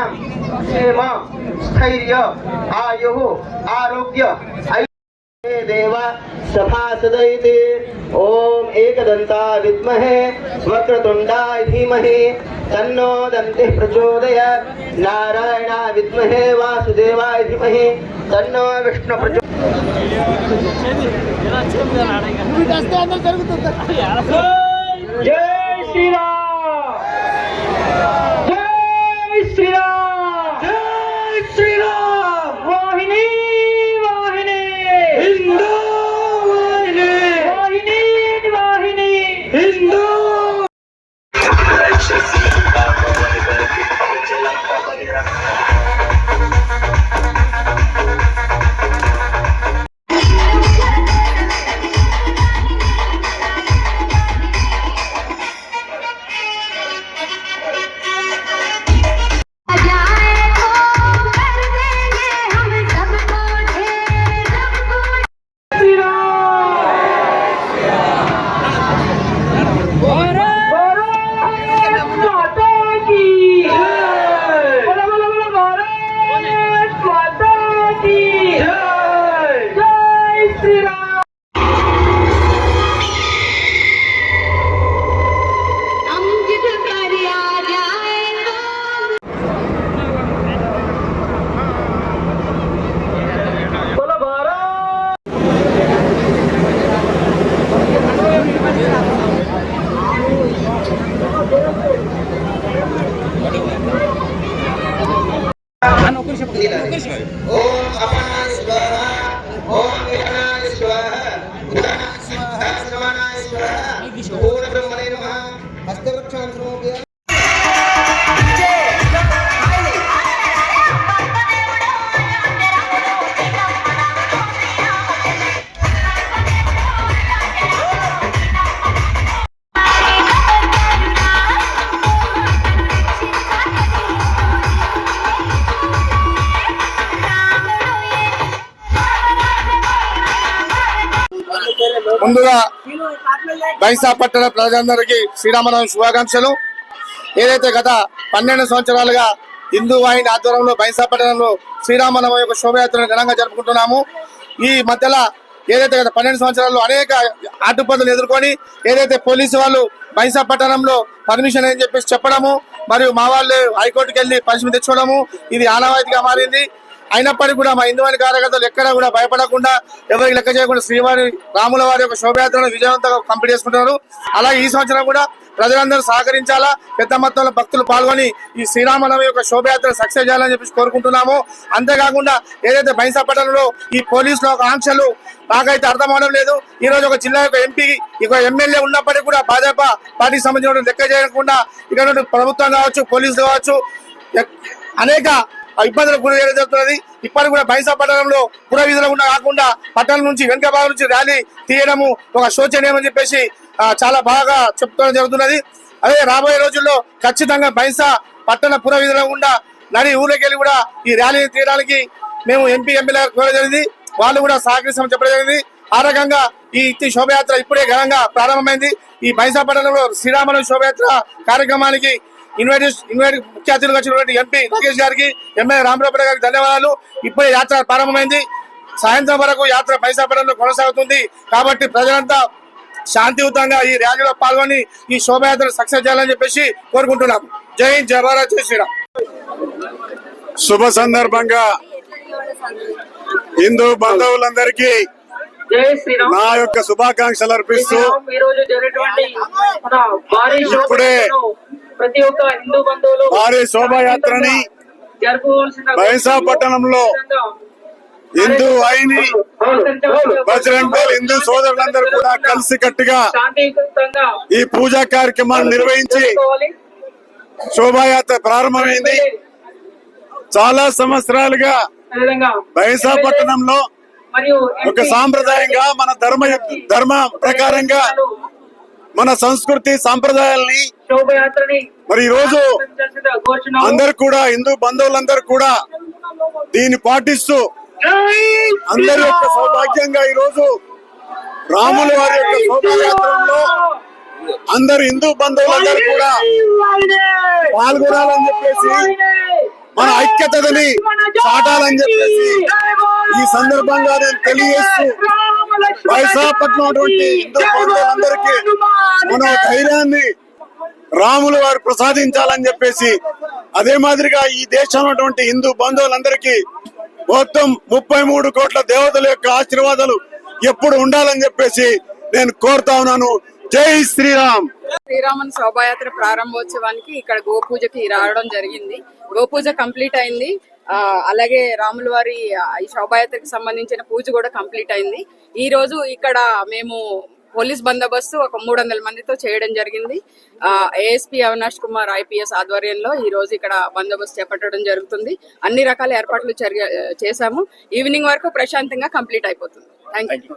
ક્ષેમ ક્ષેમ સ્થૈર્ય આયુ આરોગ્ય देवा सभासदयते ओम एकदंता विद्महे वक्रतुंडाय धीमहि, तन्नो वासुदेवाय धीमहि, तन्नो विष्णु जय श्री राम। শ্রীরাম। ముందుగా బైసా ప్రజలందరికీ శ్రీరామనవమి శుభాకాంక్షలు. ఏదైతే గత పన్నెండు సంవత్సరాలుగా హిందూ వాహిని ఆధ్వర్యంలో బైంసాపట్టణంలో శ్రీరామనవమి యొక్క శోభయాత్రను ఘనంగా జరుపుకుంటున్నాము. ఈ మధ్యలో ఏదైతే గత పన్నెండు సంవత్సరాల్లో అనేక ఆటుపదులు ఎదుర్కొని ఏదైతే పోలీసు వాళ్ళు బైంసాపట్టణంలో పర్మిషన్ అని చెప్పేసి చెప్పడము మరియు మా వాళ్ళు హైకోర్టుకి వెళ్ళి పర్మిషన్ తెచ్చుకోవడము ఇది ఆనవాయితీగా మారింది. అయినప్పటికీ కూడా మా హిందువాని కార్యకర్తలు ఎక్కడ కూడా భయపడకుండా ఎవరికి లెక్క చేయకుండా శ్రీవారి రాముల వారి యొక్క శోభయాత్రను విజయవంతంగా కంప్లీట్ చేసుకుంటున్నారు. అలాగే ఈ సంవత్సరం కూడా ప్రజలందరూ సహకరించాలా పెద్ద మొత్తంలో భక్తులు పాల్గొని ఈ శ్రీరామనవమి యొక్క శోభయాత్ర సక్సెస్ చేయాలని చెప్పి కోరుకుంటున్నాము. అంతేకాకుండా ఏదైతే బైంసా ఈ పోలీసుల యొక్క ఆంక్షలు నాకైతే అర్థం అవడం లేదు ఈ రోజు ఒక జిల్లా యొక్క ఎంపీ ఇక ఎమ్మెల్యే ఉన్నప్పటికీ కూడా భాజపా పార్టీకి సంబంధించిన లెక్క చేయకుండా ఇక్కడ నుండి ప్రభుత్వం కావచ్చు పోలీసులు కావచ్చు అనేక ఇబ్బందులకు గురి చేయడం జరుగుతున్నది. ఇప్పటికి కూడా బైసా పట్టణంలో పుర వీధుల గుండా కాకుండా పట్టణం నుంచి వెనుక భాగం నుంచి ర్యాలీ తీయడము ఒక శోచనీయం అని చెప్పేసి చాలా బాగా చెప్తడం జరుగుతున్నది. అదే రాబోయే రోజుల్లో ఖచ్చితంగా బైసా పట్టణ పురవీధుల గుండా నడి ఊళ్ళకెళ్ళి కూడా ఈ ర్యాలీ తీయడానికి మేము ఎంపీ ఎమ్మెల్యే కోరడం జరిగింది. వాళ్ళు కూడా సహకరిస్తామని చెప్పడం జరిగింది. ఆ రకంగా ఈ ఇట్టి శోభయాత్ర ఇప్పుడే ఘనంగా ప్రారంభమైంది. ఈ బైసా పట్టణంలో శ్రీరామనవమి శోభయాత్ర కార్యక్రమానికి ఇన్వైట్ ఇన్వైట్ ముఖ్య అతిథులుగా వచ్చినటువంటి ఎంపీ లోకేష్ గారికి ఎమ్మెల్యే రామరావుపేట గారికి ధన్యవాదాలు. ఇప్పుడే యాత్ర ప్రారంభమైంది. సాయంత్రం వరకు యాత్ర పైసాపడంలో కొనసాగుతుంది. కాబట్టి ప్రజలంతా శాంతియుతంగా ఈ ర్యాలీలో పాల్గొని ఈ శోభయాత్ర సక్సెస్ చేయాలని చెప్పేసి కోరుకుంటున్నాం జై హింద్ జై భారత్ జై శ్రీరామ్. శుభ సందర్భంగా హిందూ బంధువులందరికీ జై శ్రీరామ్. నా యొక్క శుభాకాంక్షలు అర్పిస్తూ ఈ రోజు జరిగినటువంటి మన భారీ ఇప్పుడే ప్రతి ఒక్క హిందూ బంధువులు భారీ శోభాయాత్రని పట్టణంలో హిందూ వాహిని బజరంగ్ దళ్ హిందూ సోదరులందరూ కూడా కలిసి కట్టుగా ఈ పూజా కార్యక్రమాన్ని నిర్వహించి. శోభాయాత్ర ప్రారంభమైంది చాలా సంవత్సరాలుగా బైంసా పట్టణంలో ఒక సాంప్రదాయంగా మన ధర్మ ధర్మ ప్రకారంగా మన సంస్కృతి సాంప్రదాయాల్ని మరి ఈ రోజు. అందరు కూడా హిందూ బంధువులందరూ కూడా దీన్ని పాటిస్తూ అందరి యొక్క సౌభాగ్యంగా ఈ రోజు రాముల వారి యొక్క శోభాయాత్రలో అందరు హిందూ బంధువులందరూ కూడా పాల్గొనాలని చెప్పేసి మన ఐక్యతని చాటాలని చెప్పేసి ఈ సందర్భంగా నేను తెలియజేస్తూ వైశాఖపట్నం అటువంటి హిందూ బంధువులందరికీ మన ధైర్యాన్ని రాములు వారు ప్రసాదించాలని చెప్పేసి అదే మాదిరిగా ఈ దేశంలో ఉన్నటువంటి హిందూ బంధువులందరికీ మొత్తం ముప్పై మూడు కోట్ల దేవతల యొక్క ఆశీర్వాదాలు ఎప్పుడు ఉండాలని చెప్పేసి నేను కోరుతా ఉన్నాను. జై శ్రీరామ్. శ్రీరామన్ శోభాయాత్ర ప్రారంభోత్సవానికి ఇక్కడ గోపూజకి రావడం జరిగింది. గోపూజ కంప్లీట్ అయింది. అలాగే రాముల వారి ఈ శోభాయాత్రకి సంబంధించిన పూజ కూడా కంప్లీట్ అయింది. ఈ రోజు ఇక్కడ మేము పోలీస్ బందోబస్తు ఒక మూడు వందల మందితో చేయడం జరిగింది. ఏఎస్పీ అవినాష్ కుమార్ ఐపీఎస్ ఆధ్వర్యంలో ఈ రోజు ఇక్కడ బందోబస్తు చేపట్టడం జరుగుతుంది. అన్ని రకాల ఏర్పాట్లు చేశాము. ఈవినింగ్ వరకు ప్రశాంతంగా కంప్లీట్ అయిపోతుంది. Thank you